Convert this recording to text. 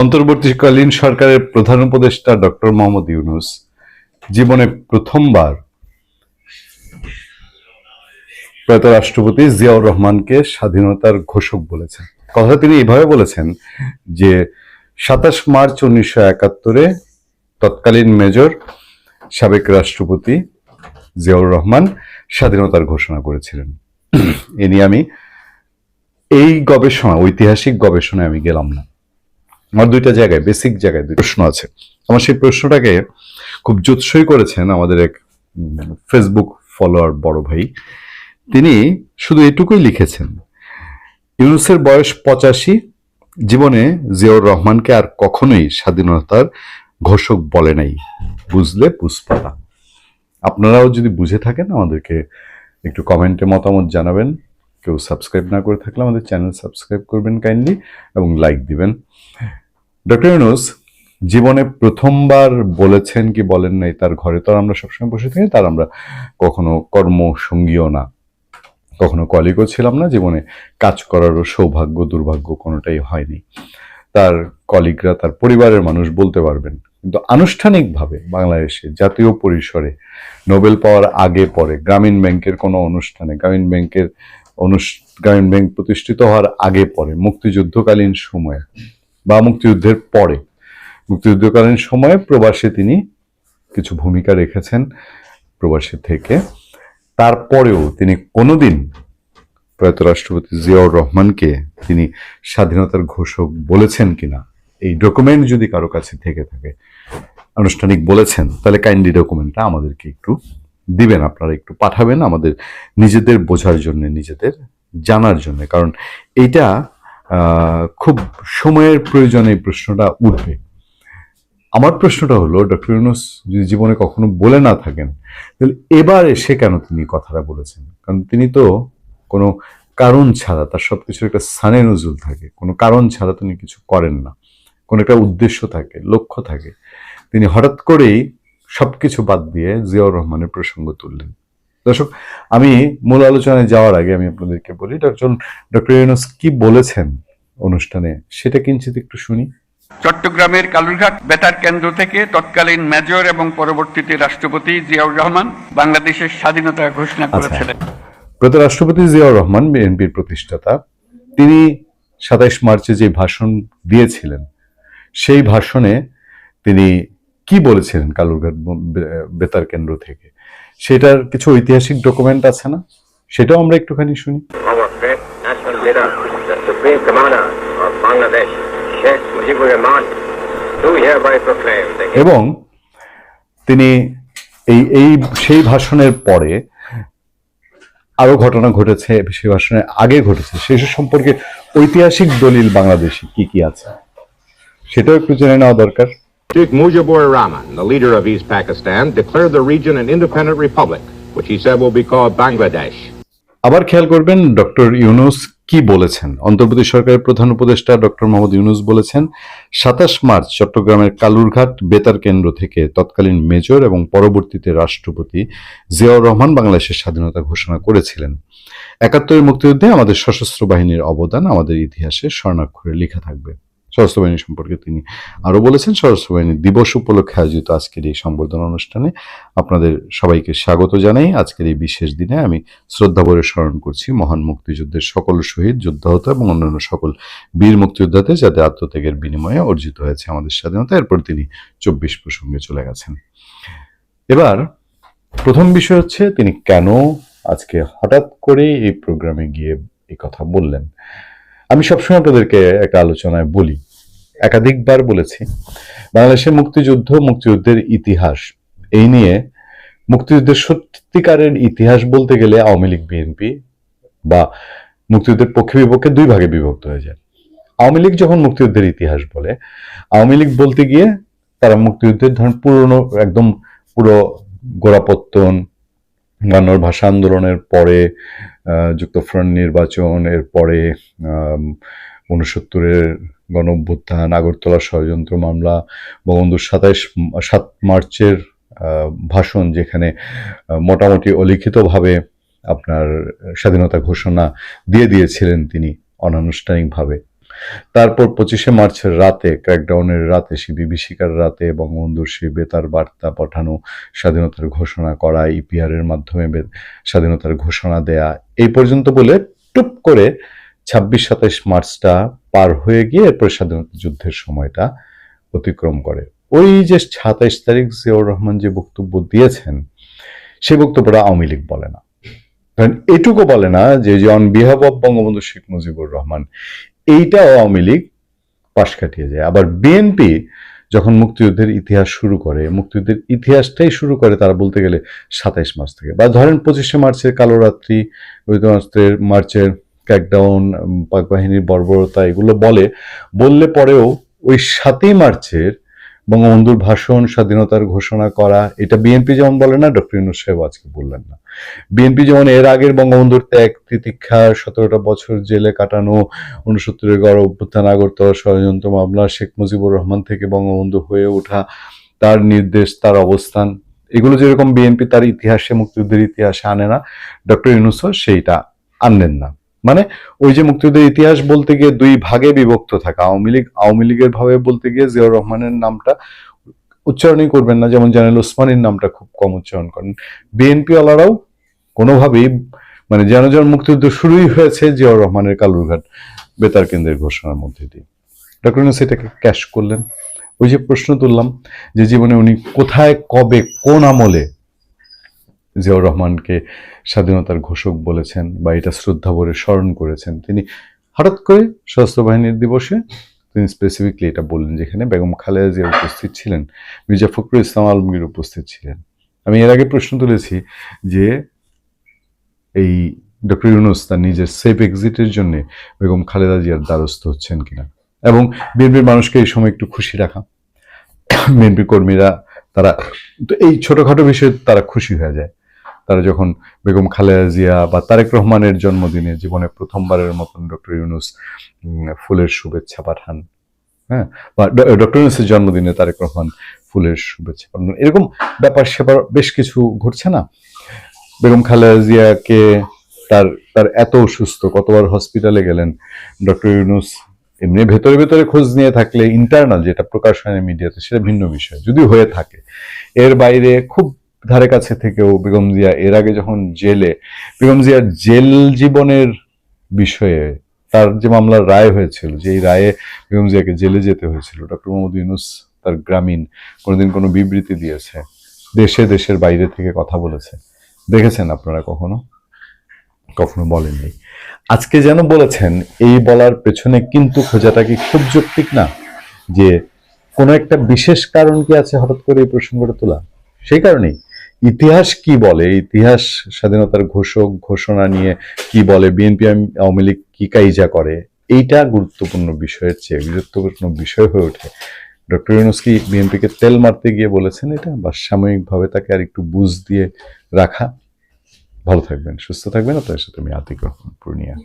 অন্তর্বর্তীকালীন সরকারের প্রধান উপদেষ্টা ডক্টর মোহাম্মদ ইউনুস জীবনে প্রথমবার প্রয়াত রাষ্ট্রপতি জিয়াউর রহমানকে স্বাধীনতার ঘোষক বলেছেন। কথা তিনি এইভাবে বলেছেন যে সাতাশ মার্চ উনিশশো একাত্তরে তৎকালীন মেজর সাবেক রাষ্ট্রপতি জিয়াউর রহমান স্বাধীনতার ঘোষণা করেছিলেন। এ নিয়ে আমি এই গবেষণা, ঐতিহাসিক গবেষণায় আমি গেলাম না। আমার দুইটা জায়গায় বেসিক জায়গায় দুই প্রশ্ন আছে। আমার সেই প্রশ্নটাকে খুব জুৎসই করেছেন আমাদের এক ফেসবুক ফলোয়ার বড় ভাই। তিনি শুধু এটুকুই লিখেছেন, ইউনুসের বয়স পঁচাশি, জীবনে জিয়াউর রহমানকে আর কখনোই স্বাধীনতার ঘোষক বলে নাই। বুঝলে পুষ্পাতা আপনারাও যদি বুঝে থাকেন, আমাদেরকে একটু কমেন্টে মতামত জানাবেন। কেউ সাবস্ক্রাইব না করে থাকলে আমাদের চ্যানেল সাবস্ক্রাইব করবেন কাইন্ডলি এবং লাইক দিবেন। ডক্টর ইউনুস, জীবনে প্রথমবার বলেছেন কি বলেন নাই তার ঘরে তো আমরা সবসময় বসে থাকি, তার আমরা কখনো কর্মসঙ্গীও না। কখনো কলিগও ছিলাম না, জীবনে কাজ করারও সৌভাগ্য, দুর্ভাগ্য কোনোটাই হয়নি। তার কলিগরা, তার পরিবারের মানুষ বলতে পারবেন। কিন্তু আনুষ্ঠানিকভাবে বাংলাদেশে জাতীয় পরিসরে নোবেল পাওয়ার আগে পরে গ্রামীণ ব্যাংকের কোনো অনুষ্ঠানে, গ্রামীণ ব্যাংকের অনুষ- গ্রামীণ ব্যাংক প্রতিষ্ঠিত হওয়ার আগে পরে মুক্তিযুদ্ধকালীন সময়ে বা মুক্তিযুদ্ধের পরে। মুক্তিযুদ্ধকালীন সময়ে প্রবাসে তিনি কিছু ভূমিকা রেখেছেন প্রবাসী থেকে। তারপরেও তিনি কোনোদিন প্রয়াত রাষ্ট্রপতি জিয়াউর রহমানকে তিনি স্বাধীনতার ঘোষক বলেছেন কিনা, এই ডকুমেন্ট যদি কারও কাছে থেকে থাকে, আনুষ্ঠানিক বলেছেন, তাহলে কাইন্ডলি ডকুমেন্টটা আমাদেরকে একটু দিবেন, আপনারা একটু পাঠাবেন আমাদের নিজেদের বোঝার জন্য, নিজেদের জানার জন্য। কারণ এইটা খুব সময়ের প্রয়োজনে এই প্রশ্নটা উঠবে। আমার প্রশ্নটা হলো, ডক্টর ইউনুস যদি জীবনে কখনো বলে না থাকেন, তাহলে এবার এসে কেন তিনি কথাটা বলেছেন? কারণ তিনি তো কোনো কারণ ছাড়া, তার সব কিছুর একটা সানে নজুল থাকে, কোনো কারণ ছাড়া তিনি কিছু করেন না। কোনো একটা উদ্দেশ্য থাকে, লক্ষ্য থাকে। তিনি হঠাৎ করেই সব কিছু বাদ দিয়ে জিয়াউর রহমানের প্রসঙ্গ তুললেন। দর্শক আমি মূল আলোচনায় যাওয়ার আগে আমি আপনাদেরকে বলি ডক্টর ডক্টর ইউনুস কি বলেছেন অনুষ্ঠানে সেটা কিঞ্চিত একটু শুনি। চট্টগ্রামের কালুরঘাট বেতার কেন্দ্র থেকে তৎকালীন মেজর এবং পরবর্তীতে রাষ্ট্রপতি জিয়াউর রহমান বাংলাদেশের স্বাধীনতা ঘোষণা করেছিলেন। প্রত রাষ্ট্রপতি জিয়াউর রহমান বিএনপির প্রতিষ্ঠাতা তিনি সাতাইশ মার্চে যে ভাষণ দিয়েছিলেন সেই ভাষণে তিনি কি বলেছিলেন কালুরঘাট বেতার কেন্দ্র থেকে? সেটার কিছু ঐতিহাসিক ডকুমেন্ট আছে না? সেটাও আমরা একটুখানি শুনি। এবং তিনি এই এই সেই ভাষণের পরে আরও ঘটনা ঘটেছে সেই ভাষণের আগে ঘটেছে। সেসব সম্পর্কে ঐতিহাসিক দলিল বাংলাদেশে কি কি আছে? সেটাও একটু জেনে নেওয়া দরকার। Sheikh Mujibur Rahman, the leader of East Pakistan, declared the region an independent republic, which he said will be called Bangladesh. আবার খেয়াল করবেন ডক্টর ইউনুস কি বলেছেন? অন্তর্বর্তী সরকারের প্রধান উপদেষ্টা ডক্টর মোহাম্মদ ইউনুস বলেছেন সাতাশ মার্চ চট্টগ্রামের কালুরঘাট বেতার কেন্দ্র থেকে তৎকালীন মেজর এবং পরবর্তীতে রাষ্ট্রপতি জিয়াউর রহমান বাংলাদেশের স্বাধীনতা ঘোষণা করেছিলেন। একাত্তরের মুক্তিযুদ্ধে আমাদের সশস্ত্র বাহিনীর অবদান আমাদের ইতিহাসে স্বর্ণাক্ষরে লেখা থাকবে। সশস্ত্র বাহিনী সম্পর্কে তিনি আরও বলেছেন। সশস্ত্র দিবস উপলক্ষে আয়োজিত আজকের এই সংবর্ধনা অনুষ্ঠানে আপনাদের সবাইকে স্বাগত জানাই। আজকের এই বিশেষ দিনে আমি শ্রদ্ধাভরে স্মরণ করছি মহান মুক্তিযুদ্ধের সকল শহীদ, যোদ্ধাহত এবং অন্যান্য সকল বীর মুক্তিযোদ্ধাদের যাদের আত্মত্যাগের বিনিময়ে অর্জিত হয়েছে আমাদের স্বাধীনতা। এরপর তিনি চব্বিশ প্রসঙ্গে চলে গেছেন। এবার প্রথম বিষয় হচ্ছে তিনি কেন আজকে হঠাৎ করে এই প্রোগ্রামে গিয়ে এই কথা বললেন? আমি সবসময় আপনাদেরকে একটা আলোচনায় বলি, একাধিকবার বলেছি, বাংলাদেশের মুক্তিযুদ্ধ, মুক্তিযুদ্ধের ইতিহাস, এই নিয়ে মুক্তিযুদ্ধের সত্যিকারের ইতিহাস বলতে গেলে আওয়ামী লীগ, বিএনপি বা মুক্তিযুদ্ধের পক্ষে বিপক্ষে দুই ভাগে বিভক্ত হয়ে যায়। আওয়ামী লীগ যখন মুক্তিযুদ্ধের ইতিহাস বলে, আওয়ামী লীগ বলতে গিয়ে তারা মুক্তিযুদ্ধের ধরেন পুরনো, একদম পুরো গোড়াপত্তন গান্নর ভাষা আন্দোলনের পরে যুক্তফ্রন্ট নির্বাচন, এর পরে উনসত্তরের গণ অভ্যুত্থান আগরতলা ষড়যন্ত্র মামলা বঙ্গবন্ধু সাতাইশ, সাত মার্চের ভাষণ যেখানে মোটামুটি অলিখিতভাবে আপনার স্বাধীনতা ঘোষণা দিয়ে দিয়েছিলেন তিনি অনানুষ্ঠানিকভাবে। তারপর পঁচিশে মার্চের রাতে ক্র্যাকডাউনের রাতে, সেই বিভীষিকার রাতে বঙ্গবন্ধুর সেই বেতার বার্তা পাঠানো, স্বাধীনতার ঘোষণা করা ইপিআর এর মাধ্যমে স্বাধীনতার ঘোষণা দেয়া, এই পর্যন্ত বলে টুপ করে ছাব্বিশ, সাতাইশ মার্চটা পার হয়ে গিয়ে এরপর স্বাধীনতা যুদ্ধের সময়টা অতিক্রম করে। ওই যে সাতাইশ তারিখ জিয়াউর রহমান যে বক্তব্য দিয়েছেন, সেই বক্তব্যটা আওয়ামী লীগ বলে না। এটুকু বলে না যে on behalf of Bangabandhu Sheikh Mujibur Rahman এইটা আওয়ামী লীগ পাশ কাটিয়ে যায়। আবার বিএনপি যখন মুক্তিযুদ্ধের ইতিহাস শুরু করে, মুক্তিযুদ্ধের ইতিহাসটাই শুরু করে তারা বলতে গেলে সাতাইশ মার্চ থেকে। বা ধরেন পঁচিশে মার্চের কালো রাত্রি মার্চের মার্চের ক্র্যাকডাউন পাক বাহিনীর বর্বরতা, এগুলো বলে, বললে পরেও ওই সাতই মার্চের বঙ্গবন্ধুর ভাষণ, স্বাধীনতার ঘোষণা করা, এটা বিএনপি যেমন বলে না, ডক্টর ইউনুস সাহেব আজকে বললেন না। বিএনপি যেমন এর আগের বঙ্গবন্ধুর ত্যাগ, তিতিক্ষা, সতেরোটা বছর জেলে কাটানো, উনসত্তরের গড় অভ্যুত্থান, আগরতলা ষড়যন্ত্র মামলা, শেখ মুজিবুর রহমান থেকে বঙ্গবন্ধু হয়ে ওঠা, তার নির্দেশ, তার অবস্থান, এগুলো যেরকম বিএনপি তার ইতিহাসে, মুক্তিযুদ্ধের ইতিহাসে আনে না, ডক্টর ইউনুসও সেইটা আনলেন না। মানে ওই যে মুক্তিযুদ্ধের ইতিহাস বলতে গিয়ে দুই ভাগে বিভক্ত থাকা। আওয়ামী লীগ, আওয়ামী লীগের ভাবে বলতে গিয়ে জিয়াউর রহমানের নামটা উচ্চারণই করবেন না, যেমন জানাল ওসমানীর নামটা খুব কম উচ্চারণ করেন। বিএনপি ওয়ালারাও কোনোভাবেই মানে যেন যেন মুক্তিযুদ্ধ শুরুই হয়েছে জিয়াউর রহমানের কালুরঘাট বেতার কেন্দ্রের ঘোষণার মধ্যে দিয়ে। ডক্টর ইউনুস, এটাকে ক্যাশ করলেন। ওই যে প্রশ্ন তুললাম যে জীবনে উনি কোথায়, কবে, কোন আমলে জিয়াউর রহমানকে স্বাধীনতার ঘোষক বলেছেন বা এটা শ্রদ্ধা ভরে স্মরণ করেছেন। তিনি হঠাৎ করে সশস্ত্র বাহিনীর দিবসে তিনি স্পেসিফিকলি এটা বললেন যেখানে বেগম খালেদা জিয়া উপস্থিত ছিলেন, মির্জা ফখরুল ইসলাম আলমগীর উপস্থিত ছিলেন। আমি এর আগে প্রশ্ন তুলেছি যে এই ডক্টর ইউনুস তার নিজের সেফ এক্সিটের জন্য বেগম খালেদা জিয়ার দ্বারস্থ হচ্ছেন কিনা? এবং বিএনপির মানুষকে এই সময় একটু খুশি রাখা। বিএনপি কর্মীরা তারা, তো এই ছোটোখাটো বিষয়ে তারা খুশি হয়ে যায়। তারা যখন বেগম খালেদা জিয়া বা তারেক রহমানের জন্মদিনে জীবনে প্রথমবারের মতন ডক্টর ইউনুস ফুলের শুভেচ্ছা পাঠান হ্যাঁ বা ডক্টর ইউনুসের জন্মদিনে তারেক রহমান ফুলের শুভেচ্ছা পাঠান, এরকম ব্যাপার সেবার বেশ কিছু ঘটছে না? বেগম খালেদা জিয়াকে তার তার এত অসুস্থ, কতবার হসপিটালে গেলেন, ডক্টর ইউনুস এমনি ভেতরে ভেতরে খোঁজ নিয়ে থাকলে ইন্টারনাল যেটা প্রকাশ হয় মিডিয়াতে সেটা ভিন্ন বিষয়, যদি হয়ে থাকে। এর বাইরে খুব ধারে কাছে থেকেও বেগম জিয়া এর আগে যখন জেলে, বেগম জিয়ার জেল জীবনের বিষয়ে তার যে মামলার রায় হয়েছিল যে রায়ে বেগম জিয়াকে জেলে যেতে হয়েছিল ডক্টর মোহাম্মদ ইউনুস তার গ্রামীণ কোনোদিন কোনো বিবৃতি দিয়েছে, দেশে দেশের বাইরে থেকে কথা বলেছে। দেখেছেন আপনারা কখনো? কখনো বলেননি। আজকে যেন বলেছেন, এই বলার পেছনে কিন্তু খোঁজাটা কি খুব যৌক্তিক না? যে কোনো একটা বিশেষ কারণ কি আছে হঠাৎ করে এই প্রসঙ্গটা তোলা? সেই কারণেই। ইতিহাস কি বলে? ইতিহাস, স্বাধীনতার ঘোষক, ঘোষণা নিয়ে কি বলে? বিএনপি আওয়ামী লীগ কি কাইজা করে? এইটা গুরুত্বপূর্ণ বিষয়ের চেয়ে গুরুত্বপূর্ণ বিষয় হয়ে ওঠে। ডক্টর ইউনুস কি বিএনপিকে তেল মারতে গিয়ে বলেছেন এটা? বা সাময়িকভাবে তাকে আর একটু বুঝ দিয়ে রাখা? ভালো থাকবেন, সুস্থ থাকবেন। আপনার সাথে আমি আতিক রহমান, পূর্ণিয়া।